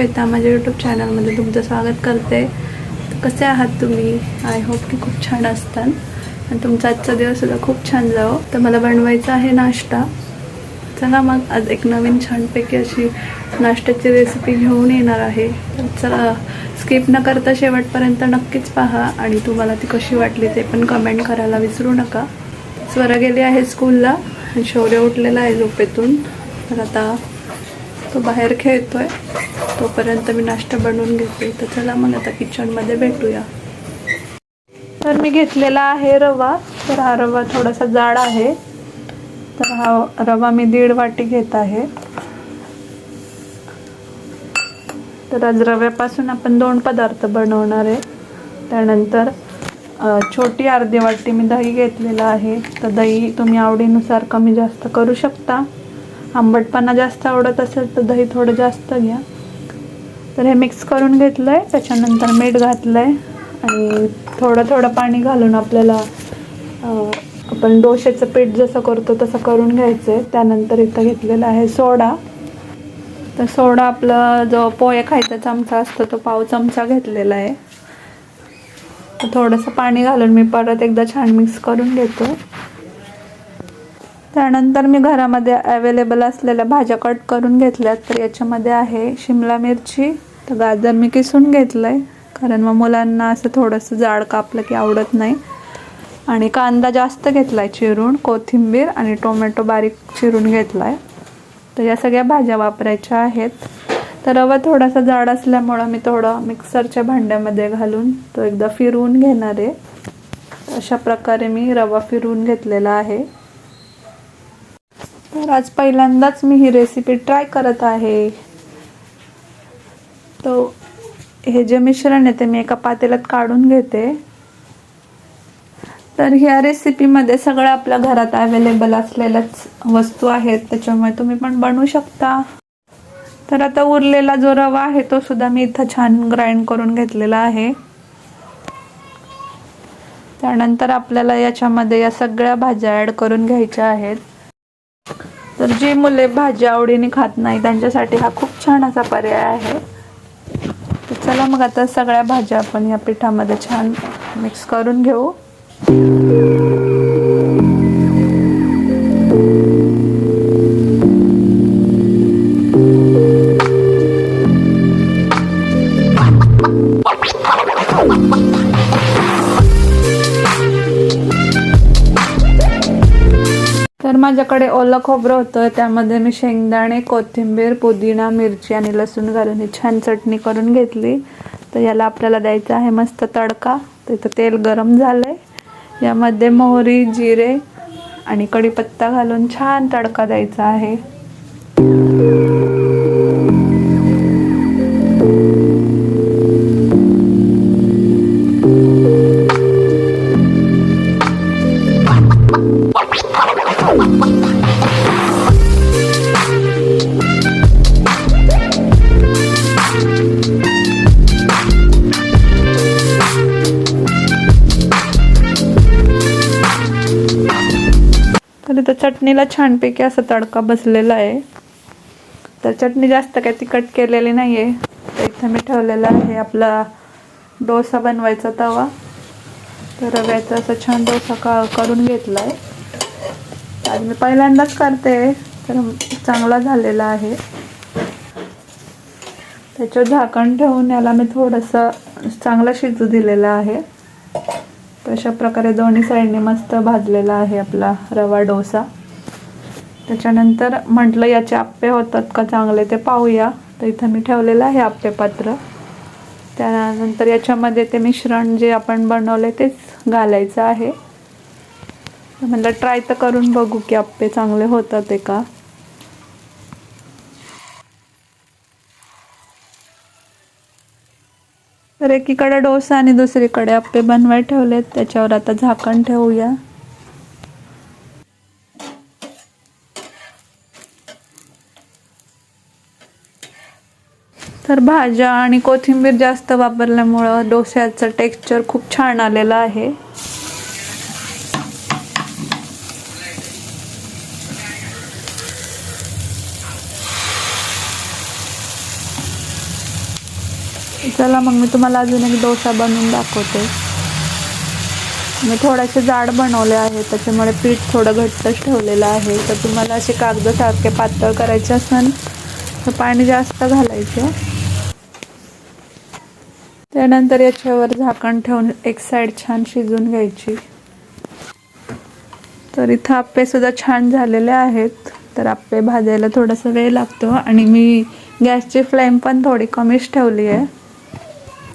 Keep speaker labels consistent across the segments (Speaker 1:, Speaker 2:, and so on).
Speaker 1: श्वेता माझ्या यूट्यूब चॅनलमध्ये तुमचं स्वागत करते. कसे आहात तुम्ही? आय होप की खूप छान असतात. आणि तुमचा आजचा दिवससुद्धा खूप छान जावं. तर मला बनवायचा आहे नाश्ता. चला मग आज एक नवीन छानपैकी अशी नाश्त्याची रेसिपी घेऊन येणार आहे. तर चला स्किप न करता शेवटपर्यंत नक्कीच पहा. आणि तुम्हाला ती कशी वाटली ते पण कमेंट करायला विसरू नका. स्वर गेली आहे स्कूलला आणि शौर्य उठलेला आहे झोपेतून. तर आता तो बाहेर खेळतोय. तोपर्यंत मी नाश्ता बनवून घेते. तर चला मग आता किचनमध्ये भेटूया. तर मी घेतलेला आहे रवा. तर हा रवा थोडासा जाड आहे. तर हा रवा मी दीड वाटी घेत आहे. तर आज रव्यापासून आपण दोन पदार्थ बनवणार आहे. त्यानंतर छोटी अर्धी वाटी मी दही घेतलेला आहे. तर दही तुम्ही आवडीनुसार कमी जास्त करू शकता. आंबटपणा जास्त आवडत असेल तर दही थोडं जास्त घ्या. तर हे मिक्स करून घेतलं आहे त्याच्यानंतर मीठ घातलं आहे आणि थोडं थोडं पाणी घालून आपल्याला आपण डोश्याचं पीठ जसं करतो तसं करून घ्यायचं आहे त्यानंतर इथं घेतलेला आहे सोडा. तर सोडा आपला जो पोहे खायचा चमचा असतो तो पाव चमचा घेतलेला आहे. थोडंसं पाणी घालून मी परत एकदा छान मिक्स करून घेतो. त्यानंतर मी घरामध्ये अवेलेबल असलेल्या भाज्या कट करून घेतल्यात. तर याच्यामध्ये आहे शिमला मिरची तर गाजर मी किसून घेतलं आहे कारण मग मुलांना असं थोडंसं जाड कापलं की आवडत नाही. आणि कांदा जास्त घेतला आहे चिरून कोथिंबीर आणि टोमॅटो बारीक चिरून घेतला आहे तर या सगळ्या भाज्या वापरायच्या आहेत. तर रवा थोडासा जाड असल्यामुळं मी थोडं मिक्सरच्या भांड्यामध्ये घालून तो एकदा फिरवून घेणार आहे. अशा प्रकारे मी रवा फिरवून घेतलेला आहे. तर आज पहिल्यांदाच मी ही रेसिपी ट्राय करत आहे. तो हे जे मिश्रण आहे ते मी एका पातेल्यात काढून घेते. तर ह्या रेसिपीमध्ये सगळं आपल्या घरात अवेलेबल असलेल्याच वस्तू आहेत. त्याच्यामुळे तुम्ही पण बनवू शकता. तर आता उरलेला जो रवा आहे तो सुद्धा मी इथं छान ग्राइंड करून घेतलेला आहे. त्यानंतर आपल्याला याच्यामध्ये या सगळ्या भाज्या ॲड करून घ्यायच्या आहेत. तर जी मुले भाज्या आवडीने खात नाही त्यांच्यासाठी हा खूप छान असा पर्याय आहे. तर चला मग आता सगळ्या भाज्या आपण या पिठामध्ये छान मिक्स करून घेऊ. माझ्याकडे ओलं खोबरं होतं त्यामध्ये मी शेंगदाणे कोथिंबीर पुदिना मिरची आणि लसूण घालून ही छान चटणी करून घेतली. तर याला आपल्याला द्यायचा आहे मस्त तडका. तर इथं तेल गरम झालं आहे यामध्ये मोहरी जिरे आणि कढीपत्ता घालून छान तडका द्यायचा आहे. चटणीला छानपैकी असा तडका बसलेला आहे. तर चटणी जास्त काही तिखट केलेली नाही आहे तर इथं मी ठेवलेला आहे आपला डोसा बनवायचा तवा. तर रव्याचा असा छान डोसा का करून घेतला आहे आज मी पहिल्यांदाच करते तर चांगला झालेला आहे. त्याच्यावर झाकण ठेवून याला मी थोडंसं चांगला शिजू दिलेला आहे. तर अशा प्रकारे दोन्ही साईडने मस्त भाजलेला आहे आपला रवा डोसा. त्याच्यानंतर म्हटलं याचे आप्पे होतात का चांगले ते पाहूया. तर इथं मी ठेवलेलं आहे आप्पे पात्र. त्यानंतर याच्यामध्ये ते मिश्रण जे आपण बनवले तेच घालायचं आहे. म्हटलं ट्राय तर करून बघू की आप्पे चांगले होतात ते का. तर एकीकडे डोसा आणि दुसरीकडे आप्पे बनवाय ठेवलेत. त्याच्यावर आता झाकण ठेवूया. तर भाज्या आणि कोथिंबीर जास्त वापरल्यामुळं डोश्याचं टेक्स्चर खूप छान आलेलं आहे. चला मग मी तुम्हाला अजून एक डोसा बनवून दाखवते. मी थोडेसे जाड बनवले आहे त्याच्यामुळे पीठ थोडं घट्टच ठेवलेलं आहे. तर तुम्हाला असे कागदासारखे पातळ करायचे असेल तर पाणी जास्त घालायचे. त्यानंतर याच्यावर झाकण ठेवून एक साईड छान शिजून घ्यायची. तर इथं आप्पेसुद्धा छान झालेले आहेत. तर आप्पे भाजायला थोडासा वेळ लागतो आणि मी गॅसची फ्लेम पण थोडी कमीच ठेवली आहे.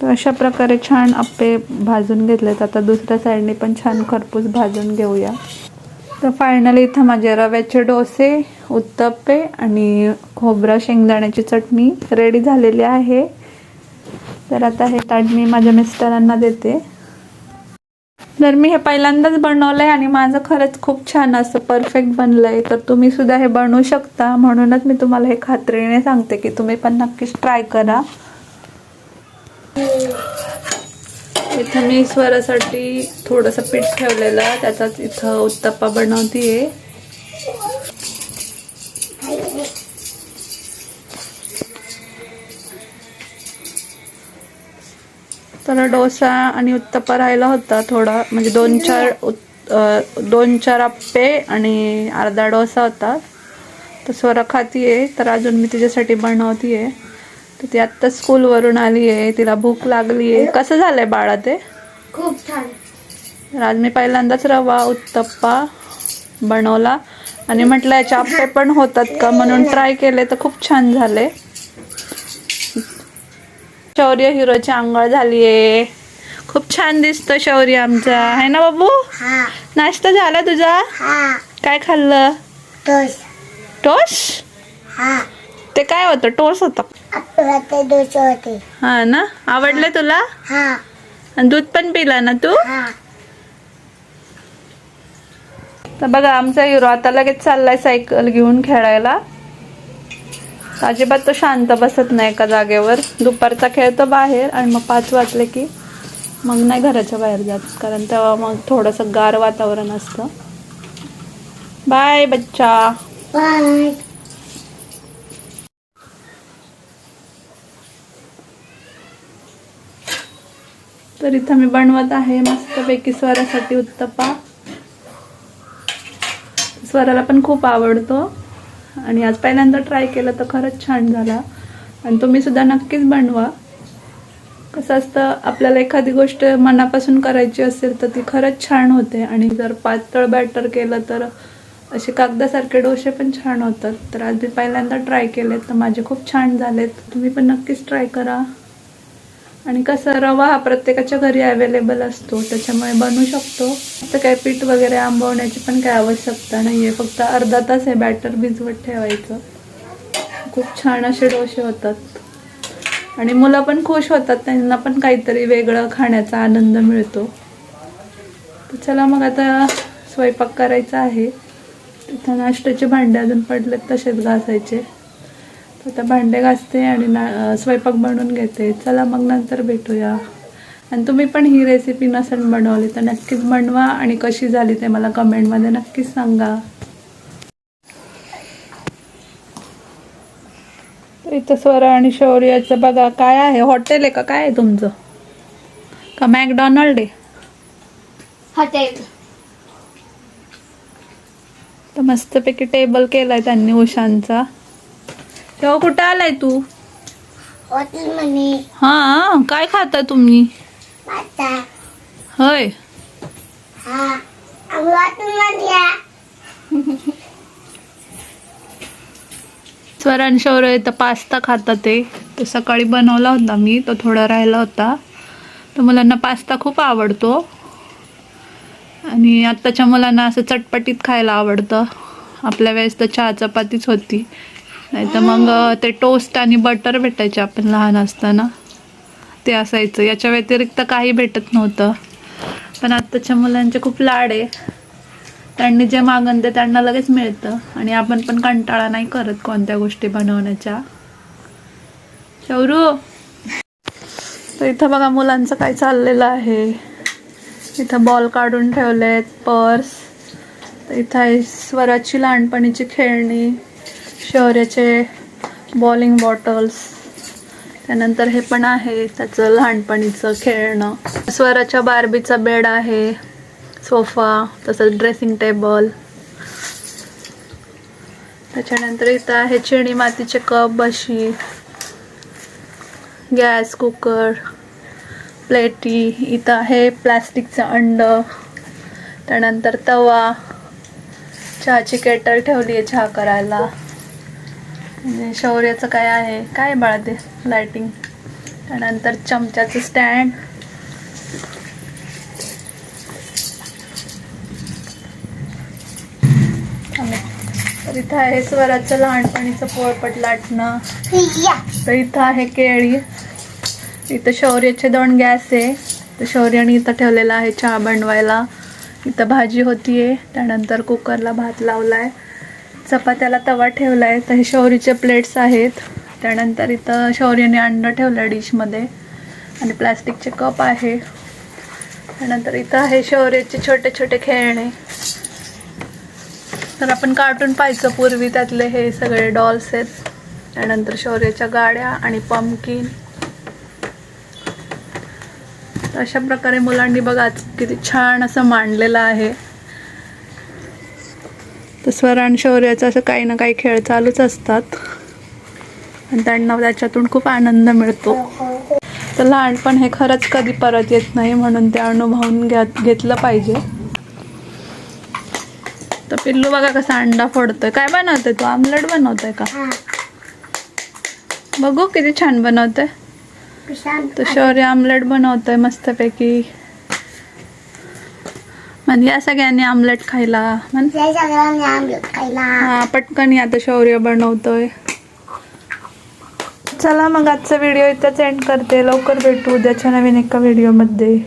Speaker 1: तर अशा प्रकारे छान आप्पे भाजून घेतलेत. आता दुसऱ्या साईडने पण छान खरपूस भाजून घेऊया. तर फायनली इथं माझे रव्याचे डोसे उत्तप्पे आणि खोबरा शेंगदाण्याची चटणी रेडी झालेली आहे. तर आता हे ताट मी माझ्या मिस्टरांना देते. तर मी हे पहिल्यांदाच बनवलं आहे आणि माझं खरंच खूप छान असं परफेक्ट बनलंय. तर तुम्ही सुद्धा हे बनवू शकता. म्हणूनच मी तुम्हाला हे खात्रीने सांगते की तुम्ही पण नक्कीच ट्राय करा. इथं मी स्वरासाठी थोडंसं पीठ ठेवलेलं त्याचाच इथं उत्तप्पा बनवतीये. तर डोसा आणि उत्तप्पा राहिला होता थोडा. म्हणजे दोन चार दोन चार आप्पे आणि अर्धा डोसा होता. तर स्वरा खातीये तर अजून मी तिच्यासाठी बनवतीये. तर ती आत्ता स्कूलवरून आली आहे तिला भूक लागली आहे. कसं झालंय बाळा ते?
Speaker 2: खूप छान.
Speaker 1: तर आज मी पहिल्यांदाच रवा उत्तप्पा बनवला. आणि म्हटलं याचे आप्पे पण होतात का? म्हणून ट्राय केले तर खूप छान झाले. शौर्य हिरोची आंघोळ झालीये खूप छान दिसतो शौर्य आमचा. आहे ना बाबू?
Speaker 2: हा.
Speaker 1: नाश्ता झाला तुझा? काय खाल्लं? टोस ते काय होतं? टोस होतं.
Speaker 2: ते दोष होते.
Speaker 1: हा ना? आवडले तुला?
Speaker 2: हा.
Speaker 1: आणि दूध पण पिला ना तू?
Speaker 2: हा.
Speaker 1: तर बघा आमचा हिरो आता लगेच चाललाय सायकल घेऊन खेळायला. अजिबात तो शांत बसत नाही एका जागेवर. दुपारचा खेळतो बाहेर आणि मग पाच वाजले की मग नाही घराच्या बाहेर जात. कारण तेव्हा मग थोडंसं गार वातावरण असतं. बाय बच्चा.
Speaker 2: बाय.
Speaker 1: तर इथं मी बनवत आहे मस्तपैकी स्वरासाठी उत्तप्पा. स्वराला पण खूप आवडतो. आणि आज पहिल्यांदा ट्राय केलं तर खरंच छान झाला. आणि तुम्ही सुद्धा नक्कीच बनवा. कसं असतं आपल्याला एखादी गोष्ट मनापासून करायची असेल तर ती खरंच छान होते. आणि जर पातळ बॅटर केलं तर असे कागदासारखे डोसे पण छान होतात. तर आज मी पहिल्यांदा ट्राय केलेत तर माझे खूप छान झालेत. तुम्ही पण नक्कीच ट्राय करा. आणि कसं रवा हा प्रत्येकाच्या घरी अवेलेबल असतो त्याच्यामुळे बनवू शकतो. तर काय पीठ वगैरे आंबवण्याची पण काही आवश्यकता नाही आहे फक्त अर्धा तास हे बॅटर भिजवत ठेवायचं. खूप छान असे डोसे होतात. आणि मुलं पण खुश होतात त्यांना पण काहीतरी वेगळं खाण्याचा आनंद मिळतो. तर चला मग आता स्वयंपाक करायचा आहे. तिथं नाश्त्याचे भांडे अजून पडलेत तसेच घासायचे. आता भांडे घासते आणि ना स्वयंपाक बनवून घेते. चला मग नंतर भेटूया. आणि तुम्ही पण ही रेसिपी नसेल बनवली तर नक्कीच बनवा आणि कशी झाली ते मला कमेंटमध्ये नक्कीच सांगा. इथं स्वरा आणि शौर्याचं बघा काय आहे? हॉटेल आहे का? काय आहे तुमचं? का मॅकडॉनल्ड आहे?
Speaker 2: हॉटेल
Speaker 1: तर मस्तपैकी टेबल केलाय त्यांनी उशांचा तेव्हा कुठं आलाय तू?
Speaker 2: हॉटेल म्हणे.
Speaker 1: हा काय खाता तुम्ही?
Speaker 2: आता
Speaker 1: होय.
Speaker 2: हा हॉटेल मध्ये
Speaker 1: स्वरण शौर्य इथं पास्ता खातात ते. तो सकाळी बनवला होता मी तो थोडा राहिला होता. तर मुलांना पास्ता खूप आवडतो. आणि आत्ताच्या मुलांना असं चटपटीत खायला आवडतं. आपल्या वेळेस तर चहा चपातीच होती. नाही तर मग ते टोस्ट आणि बटर भेटायचे आपण लहान असताना. ते असायचं. याच्या व्यतिरिक्त काही भेटत नव्हतं. पण आत्ताच्या मुलांचे खूप लाड आहे. त्यांनी जे मागन ते त्यांना लगेच मिळतं. आणि आपण पण कंटाळा नाही करत कोणत्या गोष्टी बनवण्याच्या. शौरू! तर इथं बघा मुलांचं काय चाललेलं आहे. इथं बॉल काढून ठेवलेत पर्स. तर इथं आहे स्वराची लहानपणीची खेळणी. शौर्याचे बॉलिंग बॉटल्स त्यानंतर हे पण आहे त्याचं लहानपणीचं खेळणं. स्वराच्या बार्बीचा बेड आहे सोफा तसंच ड्रेसिंग टेबल त्याच्यानंतर इथं आहे चिणी मातीचे कप बशी गॅस कुकर प्लेटी. इथं आहे प्लास्टिकचं अंड. त्यानंतर तवा. चहाची केटल ठेवली आहे चहा करायला. म्हणजे शौर्याचं काय आहे? काय बाळा ते लाइटिंग त्यानंतर चमच्याचं स्टँड तर इथं आहे स्वराचं लहानपणीचं पोळपट लाटणं. तर इथं आहे केळी. इथं शौर्याचे दोन गॅस आहे. तर शौर्याने इथं ठेवलेला आहे चहा बनवायला. इथं भाजी होतीये. त्यानंतर कुकरला भात लावलाय. चपात्याला तवा ठेवला आहे तर हे शौरीचे प्लेट्स आहेत. त्यानंतर इथं शौर्याने अंडं ठेवलं आहे डिशमध्ये. आणि प्लास्टिकचे कप आहे. त्यानंतर इथं आहे शौर्याचे छोटे छोटे खेळणे. तर आपण कार्टून पाहायचं पूर्वी त्यातले हे सगळे डॉल्स आहेत. त्यानंतर शौर्याच्या गाड्या आणि पंपकिन तर अशा प्रकारे मुलांनी बघा किती छान असं मांडलेलं आहे. तर स्वर आणि शौर्याचं असं काही ना काही खेळ चालूच असतात. आणि त्यांना त्याच्यातून खूप आनंद मिळतो. तर लहानपण हे खरंच कधी परत येत नाही म्हणून ते अनुभवून घ्या घेतलं पाहिजे. तर पिल्लू बघा कसा अंडा फोडतोय. काय बनवतोय तू? आमलेट बनवतोय का? बघू किती छान बनवतोय.
Speaker 2: पिशान
Speaker 1: तर शौर्य आमलेट बनवतोय मस्तपैकी. म्हण या सगळ्यांनी आमलेट खायला. म्हण
Speaker 2: जय सगळ्यांनी आंबे खायला.
Speaker 1: हा पटकन या आता शौर्य बनवतोय. चला मग आजचा व्हिडिओ इथंच एंड करते. लवकर भेटू उद्याच्या नवीन एका व्हिडिओमध्ये.